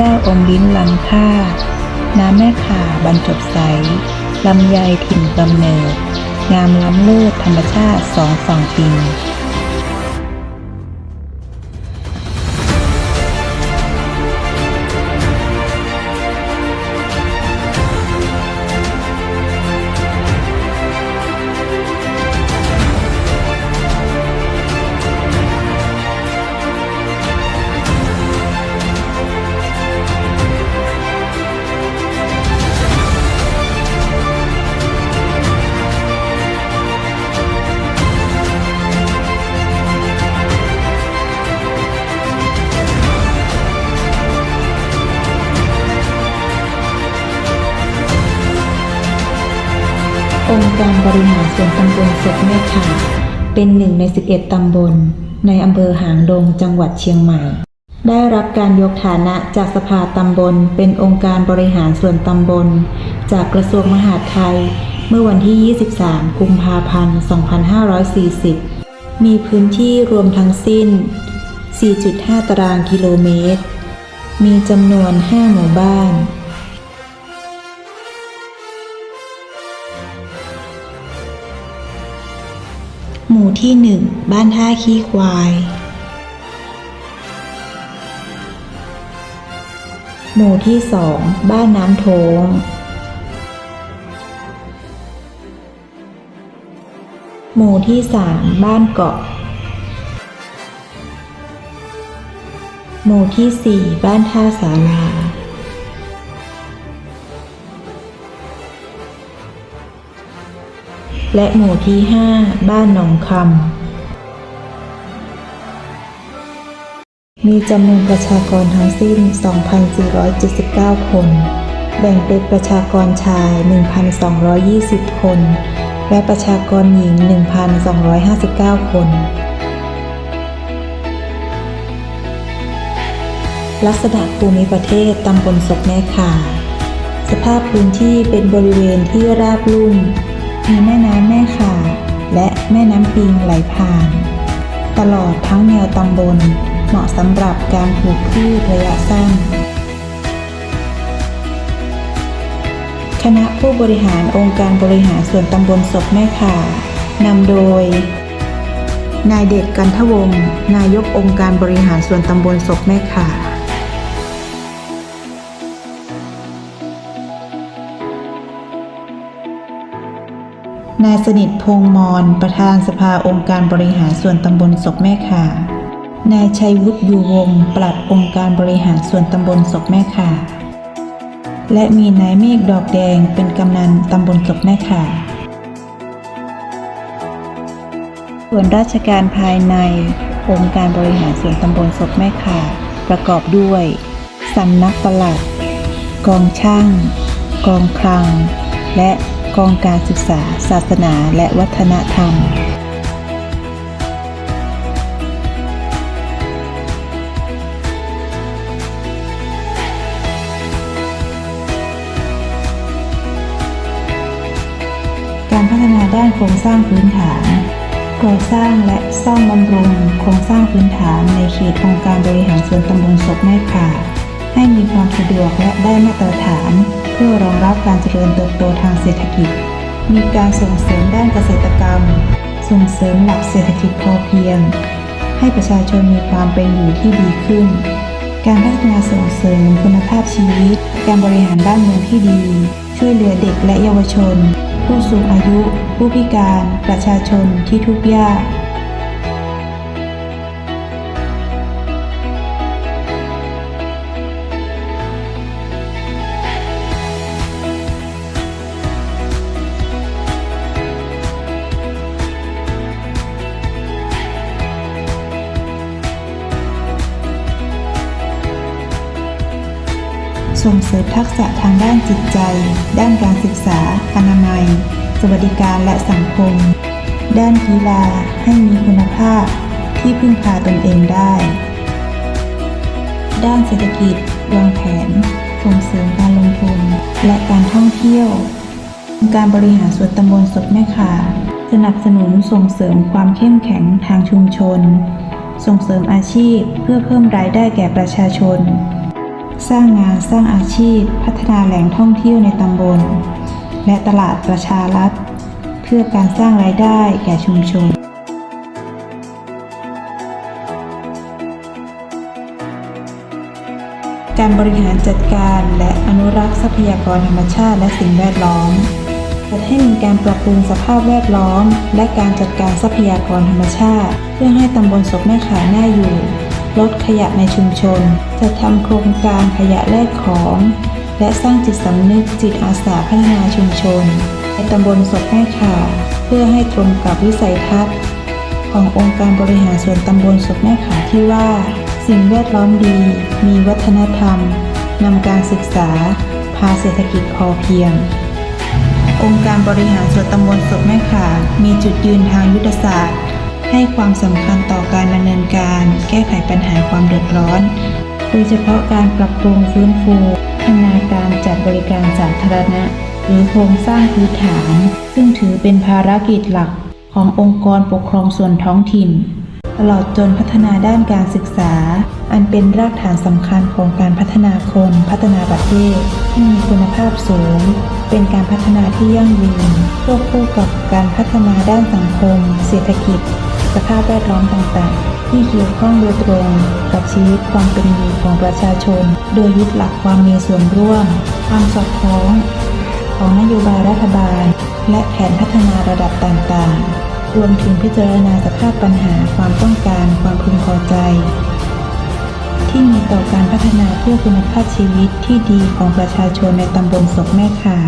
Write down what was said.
เจ้าองค์ลิ้นลังค่า น้ำแม่ข่าบรรจบใส ลำไยถิ่นกำเนิด งามล้ำเลิศธรรมชาติสองฝั่งปิง องค์การบริหารส่วนตำบลศกแม่ข่าเป็นหนึ่งใน 11 ตำบล ในอำเภอหางดงจังหวัดเชียงใหม่ ได้รับการยกฐานะจากสภาตำบล เป็นองค์การบริหารส่วนตำบล จากกระทรวงมหาดไทย เมื่อวันที่ 23 กุมภาพันธ์ 2540 มีพื้นที่รวมทั้งสิ้น 4.5 ตารางกิโลเมตร มีจำนวน 5 หมู่บ้าน ที่หนึ่งบ้านท่าขี้ควาย หมู่ที่สองบ้านน้ำโทงหมู่ที่สามบ้านเกาะ หมู่ที่สี่บ้านท่าสารา และหมู่ที่ 5 บ้านหนองคำ มีจำนวนประชากรทั้งสิ้น 2,479 คน แบ่งเป็นประชากรชาย 1,220 คน และประชากรหญิง 1,259 คน ลักษณะภูมิประเทศตำบลศกแม่ข่าสภาพพื้นที่เป็นบริเวณที่ราบลุ่ม มีแม่น้ำแม่ข่าและแม่น้ำปิงไหลผ่าน ตลอดทั้งแนวตำบล เหมาะสำหรับการปลูกพืชระยะสั้น คณะผู้บริหารองค์การบริหารส่วนตำบลศพแม่ข่านำโดย นายเดชกันทวงศ์นายกองค์การบริหารส่วนตำบลศพแม่ข่า นายสนิทพงมอนประธานสภาองค์การบริหารส่วนตำบลศกแม่ข่านายชัยวุฒิอยู่วงปลัดองค์การบริหารส่วนตำบลศกแม่ข่าและมีนายเมฆดอกแดงเป็นกำนันตำบลศกแม่ข่าส่วนราชการภายใน องค์การบริหารส่วนตำบลศกแม่ข่าประกอบด้วยสำนักปลัด กองช่าง กองคลัง และ กองการศึกษา ศาสนาและวัฒนธรรมการพัฒนาด้านโครงสร้างพื้นฐาน ก่อสร้างและซ่อมบำรุงโครงสร้างพื้นฐานในเขตองค์การบริหารส่วนตำบลศพแม่ข่าให้มีความสะดวกและได้มาตรฐาน พื่อรองรับการเจริญเติบโตทางเศรษฐกิจ มีการส่งเสริมด้านเกษตรกรรม ส่งเสริมหลักเศรษฐกิจพอเพียง ให้ประชาชนมีความเป็นอยู่ที่ดีขึ้น การพัฒนาส่งเสริมคุณภาพชีวิต การบริหารบ้านเมืองที่ดี ช่วยเหลือเด็กและเยาวชน ผู้สูงอายุ ผู้พิการ ประชาชนที่ทุกข์ยาก ส่งเสริมทักษะทางด้านจิตใจ ด้านการศึกษา อนามัย สวัสดิการและสังคม ด้านกีฬาให้มีคุณภาพที่พึ่งพาตนเองได้ ด้านเศรษฐกิจวางแผน ส่งเสริมการลงทุน และการท่องเที่ยวการบริหารส่วนตำบลสดแม่ขาสนับสนุนส่งเสริมความเข้มแข็งทางชุมชน ส่งเสริมอาชีพเพื่อเพิ่มรายได้แก่ประชาชน สร้างงานสร้างอาชีพ พัฒนาแหล่งท่องเที่ยวในตำบล และตลาดประชารัฐ เพื่อการสร้างรายได้แก่ชุมชนการบริหารจัดการและอนุรักษ์ทรัพยากรธรรมชาติและสิ่งแวดล้อม จัดให้มีการปรับปรุงสภาพแวดล้อม และการจัดการทรัพยากรธรรมชาติ เพื่อให้ตำบลศกแม่ขาน่าอยู่ ลดขยะในชุมชน จะทำโครงการขยะแลกของ และสร้างจิตสำนึกจิตอาสาพัฒนาชุมชน ในตำบลศกแม่ขาเพื่อให้ตรงกับวิสัยทัศน์ ขององค์การบริหารส่วนตำบลศกแม่ขาที่ว่า สิ่งแวดล้อมดี มีวัฒนธรรมนำการศึกษา พาเศรษฐกิจพอเพียง องค์การบริหารส่วนตำบลศกแม่ขามีจุดยืนทางยุทธศาสตร์ ให้ความสำคัญต่อการดำเนินการ แก้ไขปัญหาความเดือดร้อน โดยเฉพาะการปรับปรุงฟื้นฟูพัฒนาการจัดบริการสาธารณะ หรือโครงสร้างพื้นฐาน ซึ่งถือเป็นภารกิจหลักขององค์กรปกครองส่วนท้องถิ่น ตลอดจนพัฒนาด้านการศึกษา อันเป็นรากฐานสำคัญของการพัฒนาคนพัฒนาประเทศที่มีคุณภาพสูง เป็นการพัฒนาที่ยั่งยืนควบคู่กับการพัฒนาด้านสังคม เศรษฐกิจ ภาพแวดล้อมต่างๆ ที่เกี่ยวข้องโดยตรงกับชีวิตความเป็นอยู่ของประชาชน โดยยึดหลักความมีส่วนร่วม ความสอดคล้องของนโยบายรัฐบาล และแผนพัฒนาระดับต่างๆ รวมถึงพิจารณาสภาพปัญหาความต้องการความพึงพอใจ ที่มีต่อการพัฒนาเพื่อคุณภาพชีวิตที่ดีของประชาชนในตำบลศกแม่ขา